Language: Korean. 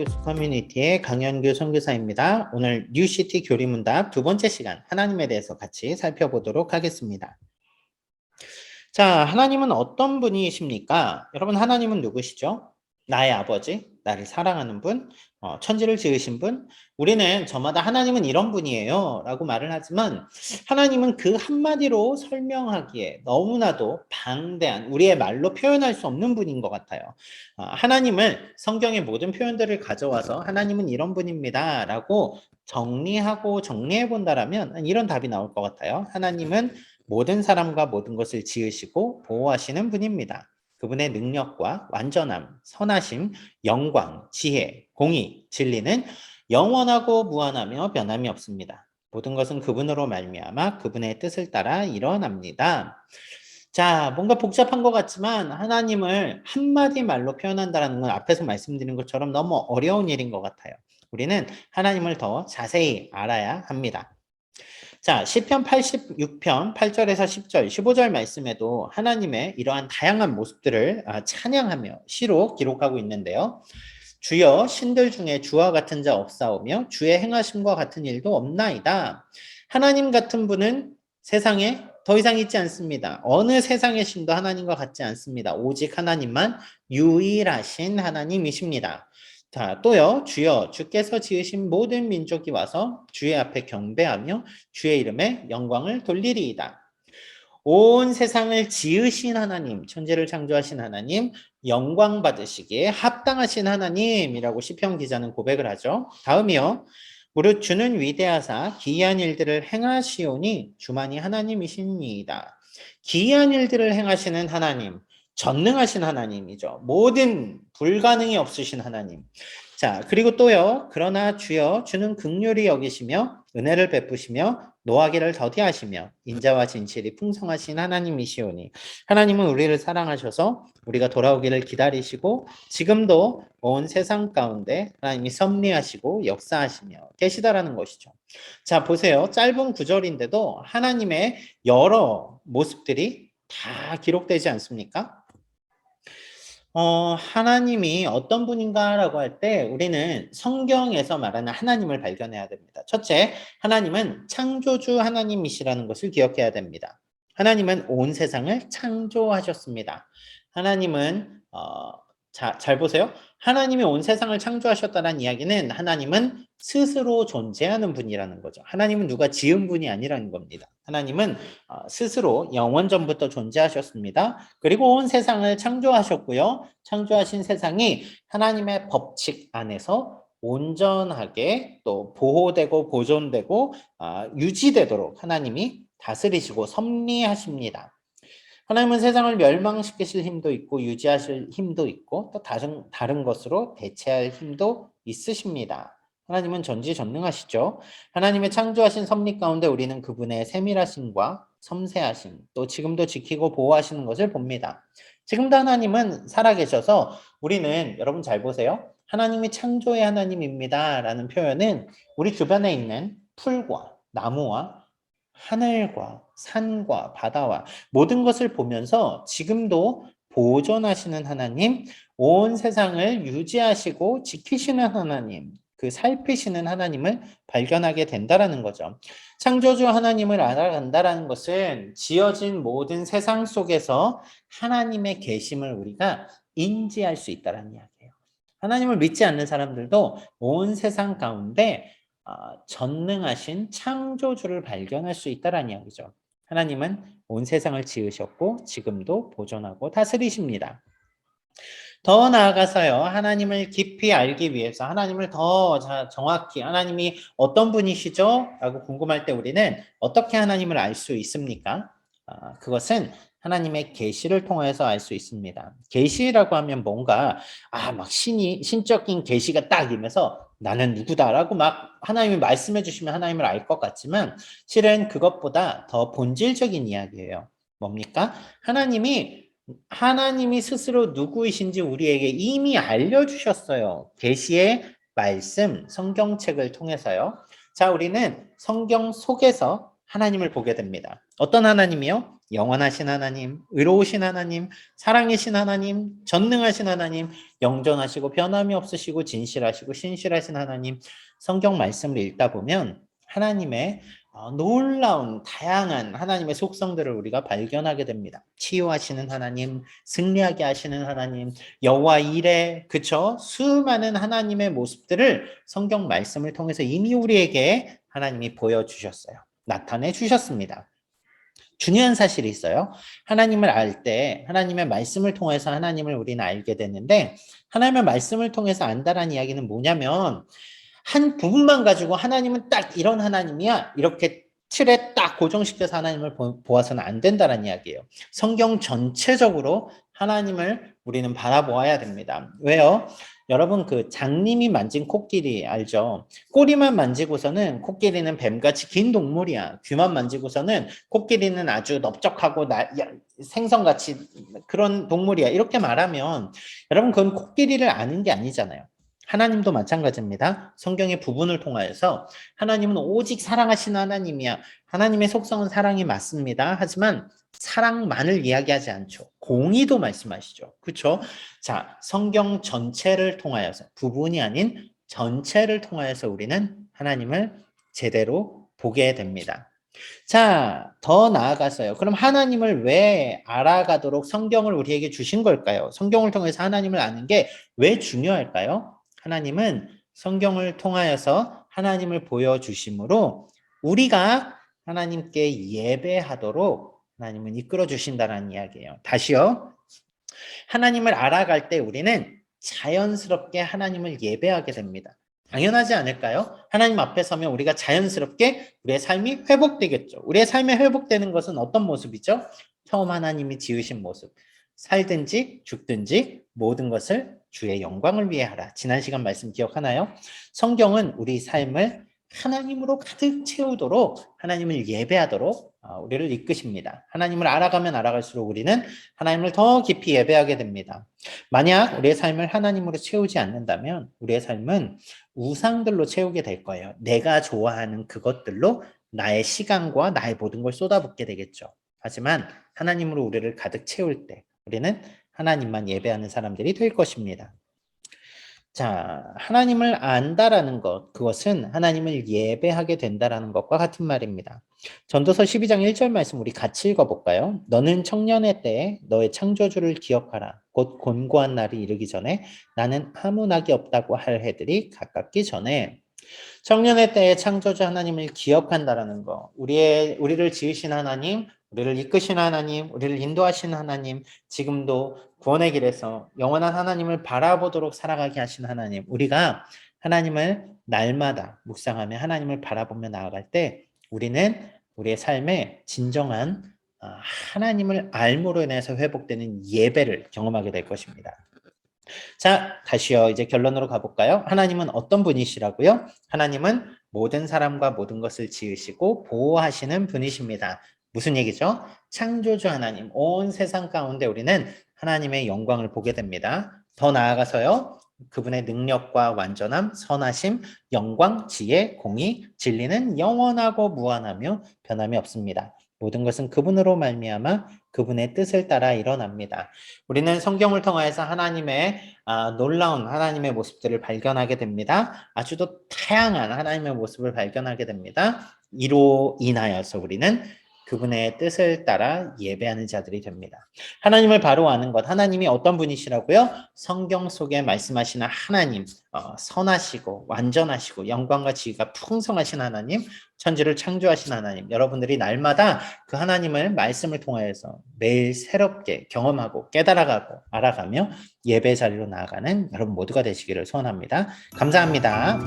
교수 커뮤니티의 강현규 선교사입니다. 오늘 뉴시티 교리문답 두 번째 시간 하나님에 대해서 같이 살펴보도록 하겠습니다. 자, 하나님은 어떤 분이십니까? 여러분, 하나님은 누구시죠? 나의 아버지, 나를 사랑하는 분, 어, 천지를 지으신 분. 우리는 저마다 하나님은 이런 분이에요. 라고 말을 하지만 하나님은 그 한마디로 설명하기에 너무나도 방대한 우리의 말로 표현할 수 없는 분인 것 같아요. 어, 하나님을 성경의 모든 표현들을 가져와서 하나님은 이런 분입니다. 라고 정리하고 정리해 본다라면 이런 답이 나올 것 같아요. 하나님은 모든 사람과 모든 것을 지으시고 보호하시는 분입니다. 그분의 능력과 완전함, 선하심, 영광, 지혜, 공의, 진리는 영원하고 무한하며 변함이 없습니다. 모든 것은 그분으로 말미암아 그분의 뜻을 따라 일어납니다. 자, 뭔가 복잡한 것 같지만 하나님을 한마디 말로 표현한다는 건 앞에서 말씀드린 것처럼 너무 어려운 일인 것 같아요. 우리는 하나님을 더 자세히 알아야 합니다. 자, 시편 86편 8절에서 10절, 15절 말씀에도 하나님의 이러한 다양한 모습들을 아, 찬양하며 시로 기록하고 있는데요. 주여 신들 중에 주와 같은 자 없사오며 주의 행하심과 같은 일도 없나이다. 하나님 같은 분은 세상에 더 이상 있지 않습니다. 어느 세상의 신도 하나님과 같지 않습니다. 오직 하나님만 유일하신 하나님이십니다. 자, 또요, 주여, 주께서 지으신 모든 민족이 와서 주의 앞에 경배하며 주의 이름에 영광을 돌리리이다. 온 세상을 지으신 하나님, 천지를 창조하신 하나님, 영광 받으시기에 합당하신 하나님이라고 시편 기자는 고백을 하죠. 다음이요. 무릇 주는 위대하사 기이한 일들을 행하시오니 주만이 하나님이십니다. 기이한 일들을 행하시는 하나님, 전능하신 하나님이죠. 모든 불가능이 없으신 하나님. 자, 그리고 또요. 그러나 주여 주는 극률이 여기시며 은혜를 베푸시며 노하기를 더디하시며 인자와 진실이 풍성하신 하나님이시오니 하나님은 우리를 사랑하셔서 우리가 돌아오기를 기다리시고 지금도 온 세상 가운데 하나님이 섭리하시고 역사하시며 계시다라는 것이죠. 자, 보세요. 짧은 구절인데도 하나님의 여러 모습들이 다 기록되지 않습니까? 어, 하나님이 어떤 분인가라고 할 때 우리는 성경에서 말하는 하나님을 발견해야 됩니다. 첫째, 하나님은 창조주 하나님이시라는 것을 기억해야 됩니다. 하나님은 온 세상을 창조하셨습니다. 하나님은 어, 자, 잘 보세요. 하나님이 온 세상을 창조하셨다는 이야기는 하나님은 스스로 존재하는 분이라는 거죠. 하나님은 누가 지은 분이 아니라는 겁니다. 하나님은 어, 스스로 영원 전부터 존재하셨습니다. 그리고 온 세상을 창조하셨고요. 창조하신 세상이 하나님의 법칙 안에서 온전하게 또 보호되고 보존되고 어, 유지되도록 하나님이 다스리시고 섭리하십니다. 하나님은 세상을 멸망시키실 힘도 있고 유지하실 힘도 있고 또 다른 다른 것으로 대체할 힘도 있으십니다. 하나님은 전지전능하시죠. 하나님의 창조하신 섭리 가운데 우리는 그분의 세밀하심과 섬세하심, 또 지금도 지키고 보호하시는 것을 봅니다. 지금도 하나님은 살아계셔서 우리는 여러분 잘 보세요. 하나님이 창조의 하나님입니다. 라는 표현은 우리 주변에 있는 풀과 나무와 하늘과 산과 바다와 모든 것을 보면서 지금도 보존하시는 하나님, 온 세상을 유지하시고 지키시는 하나님, 그 살피시는 하나님을 발견하게 된다라는 거죠. 창조주 하나님을 알아간다라는 것은 지어진 모든 세상 속에서 하나님의 계심을 우리가 인지할 수 있다라는 이야기예요. 하나님을 믿지 않는 사람들도 온 세상 가운데 어, 전능하신 창조주를 발견할 수 있다라는 이야기죠. 하나님은 온 세상을 지으셨고 지금도 보존하고 다스리십니다. 더 나아가서요, 하나님을 깊이 알기 위해서 하나님을 더 정확히 하나님이 어떤 분이시죠? 라고 궁금할 때 우리는 어떻게 하나님을 알 수 있습니까? 아, 그것은 하나님의 계시를 통해서 알 수 있습니다. 계시라고 하면 뭔가 아막 신이 신적인 계시가 딱 임해서 나는 누구다라고 막 하나님이 말씀해 주시면 하나님을 알 것 같지만 실은 그것보다 더 본질적인 이야기예요. 뭡니까? 하나님이 하나님이 스스로 누구이신지 우리에게 이미 알려 주셨어요. 계시의 말씀, 성경책을 통해서요. 자, 우리는 성경 속에서 하나님을 보게 됩니다. 어떤 하나님이요? 영원하신 하나님, 의로우신 하나님, 사랑이신 하나님, 전능하신 하나님, 영존하시고 변함이 없으시고 진실하시고 신실하신 하나님. 성경 말씀을 읽다 보면 하나님의 어, 놀라운 다양한 하나님의 속성들을 우리가 발견하게 됩니다. 치유하시는 하나님, 승리하게 하시는 하나님, 여호와 일에 그쵸 수많은 하나님의 모습들을 성경 말씀을 통해서 이미 우리에게 하나님이 보여주셨어요. 나타내 주셨습니다. 중요한 사실이 있어요. 하나님을 알 때 하나님의 말씀을 통해서 하나님을 우리는 알게 되는데 하나님의 말씀을 통해서 안다라는 이야기는 뭐냐면 한 부분만 가지고 하나님은 딱 이런 하나님이야 이렇게 틀에 딱 고정시켜서 하나님을 보, 보아서는 안 된다는 이야기예요. 성경 전체적으로 하나님을 우리는 바라보아야 됩니다. 왜요? 여러분 그 장님이 만진 코끼리 알죠? 꼬리만 만지고서는 코끼리는 뱀같이 긴 동물이야. 귀만 만지고서는 코끼리는 아주 넓적하고 나, 생선같이 그런 동물이야. 이렇게 말하면 여러분 그건 코끼리를 아는 게 아니잖아요. 하나님도 마찬가지입니다. 성경의 부분을 통하여서 하나님은 오직 사랑하시는 하나님이야. 하나님의 속성은 사랑이 맞습니다. 하지만 사랑만을 이야기하지 않죠. 공의도 말씀하시죠. 그렇죠? 자, 성경 전체를 통하여서 부분이 아닌 전체를 통하여서 우리는 하나님을 제대로 보게 됩니다. 자, 더 나아가서요. 그럼 하나님을 왜 알아가도록 성경을 우리에게 주신 걸까요? 성경을 통해서 하나님을 아는 게 왜 중요할까요? 하나님은 성경을 통하여서 하나님을 보여주심으로 우리가 하나님께 예배하도록 하나님은 이끌어 주신다는 이야기예요. 다시요. 하나님을 알아갈 때 우리는 자연스럽게 하나님을 예배하게 됩니다. 당연하지 않을까요? 하나님 앞에 서면 우리가 자연스럽게 우리의 삶이 회복되겠죠. 우리의 삶이 회복되는 것은 어떤 모습이죠? 처음 하나님이 지으신 모습. 살든지 죽든지 모든 것을 주의 영광을 위해 하라. 지난 시간 말씀 기억하나요? 성경은 우리 삶을 하나님으로 가득 채우도록 하나님을 예배하도록 어, 우리를 이끄십니다. 하나님을 알아가면 알아갈수록 우리는 하나님을 더 깊이 예배하게 됩니다. 만약 우리의 삶을 하나님으로 채우지 않는다면 우리의 삶은 우상들로 채우게 될 거예요. 내가 좋아하는 그것들로 나의 시간과 나의 모든 걸 쏟아붓게 되겠죠. 하지만 하나님으로 우리를 가득 채울 때 우리는 하나님만 예배하는 사람들이 될 것입니다. 자, 하나님을 안다라는 것, 그것은 하나님을 예배하게 된다라는 것과 같은 말입니다. 전도서 12장 1절 말씀 우리 같이 읽어볼까요? 너는 청년의 때에 너의 창조주를 기억하라. 곧 곤고한 날이 이르기 전에 나는 아무 낙이 없다고 할 해들이 가깝기 전에 청년의 때에 창조주 하나님을 기억한다라는 거, 우리의 우리를 지으신 하나님, 우리를 이끄신 하나님, 우리를 인도하신 하나님, 지금도 구원의 길에서 영원한 하나님을 바라보도록 살아가게 하신 하나님, 우리가 하나님을 날마다 묵상하며 하나님을 바라보며 나아갈 때 우리는 우리의 삶에 진정한 아, 하나님을 알므로 인해서 회복되는 예배를 경험하게 될 것입니다. 자, 다시요. 이제 결론으로 가볼까요? 하나님은 어떤 분이시라고요? 하나님은 모든 사람과 모든 것을 지으시고 보호하시는 분이십니다. 무슨 얘기죠? 창조주 하나님, 온 세상 가운데 우리는 하나님의 영광을 보게 됩니다. 더 나아가서요, 그분의 능력과 완전함, 선하심, 영광, 지혜, 공의, 진리는 영원하고 무한하며 변함이 없습니다. 모든 것은 그분으로 말미암아 그분의 뜻을 따라 일어납니다. 우리는 성경을 통하여서 하나님의 아, 놀라운 하나님의 모습들을 발견하게 됩니다. 아주도 다양한 하나님의 모습을 발견하게 됩니다. 이로 인하여서 우리는 그분의 뜻을 따라 예배하는 자들이 됩니다. 하나님을 바로 아는 것, 하나님이 어떤 분이시라고요? 성경 속에 말씀하시는 하나님, 어, 선하시고 완전하시고 영광과 지위가 풍성하신 하나님, 천지를 창조하신 하나님, 여러분들이 날마다 그 하나님을 말씀을 통하여서 매일 새롭게 경험하고 깨달아가고 알아가며 예배 자리로 나아가는 여러분 모두가 되시기를 소원합니다. 감사합니다.